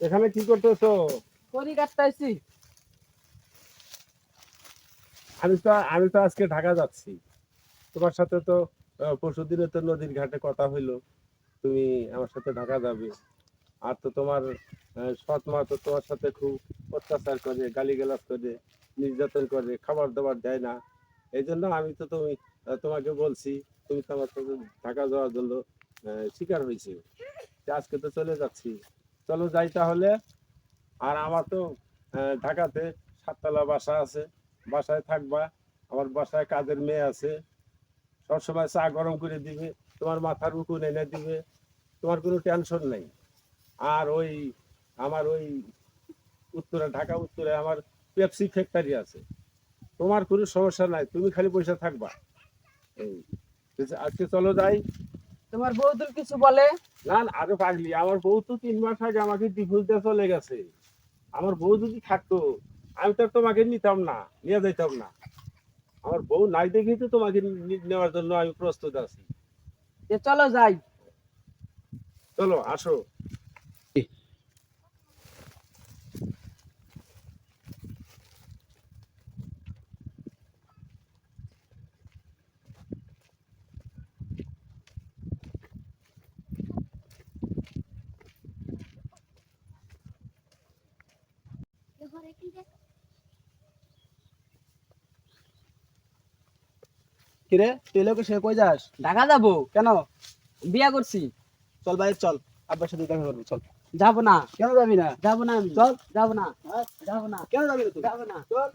এখানে কি করতেছো? করি কাটতাইছি। আমি তো আমি তো আজকে ঢাকা যাচ্ছি। তোমার সাথে তো পরশু দিনে তো নদীর ঘাটে কথা হইল। তুমি আমার সাথে ঢাকা যাবে। আর তো তোমার সৎ মা তো তোমার সাথে খুব অত্যাচার করে, গালিগালাজ করে, নির্যাতন করে, খাবার দাবার দেয় না। এই জন্য আমি তো তুমি তোমাকে বলছি, তুমি তো আমার সাথে ঢাকা যাওয়ার জন্য শিকার হয়েছে। আজকে তো চলে যাচ্ছি। চলো যাই তাহলে। আর আমার তো ঢাকাতে সাততলা বাসা আছে। বাসায় থাকবা। আমার বাসায় কাজের মেয়ে আছে। সবসময় চা গরম করে দিবে। তোমার মাথার উকুন এনে দিবে। তোমার কোনো টেনশন নেই। আর ওই আমার ওই উত্তরে ঢাকা উত্তরে আমার পেপসি ফ্যাক্টরি আছে। তোমার কোনো সমস্যা নাই তুমি খালি পয়সা থাকবা। এই আজকে চলো যাই। তোমার বৌদুর কিছু বলে? না আরও পাগলি আমার বউ তো তিন মাস আগে আমাকে ডিভোর্স দিয়ে চলে গেছে। আমার বউ যদি থাকতো আমি তো তোমাকে নিতাম না নিয়ে যাইতাম না। আমার বউ নাই দেখেই তো তোমাকে নি- নেওয়ার জন্য আমি প্রস্তুত আছি। চলো যাই। চলো আসো। কিরে তুই লোকে সে কই যাস? ঢাকা যাব। কেন? বিয়া করছি। চল বাইরে চল। আব্বার সাথে দেখা করবি চল। যাব না। কেন যাবি না? যাব না আমি। চল। যাব না। যাব না। কেন যাবি না তুই? যাব না। চল।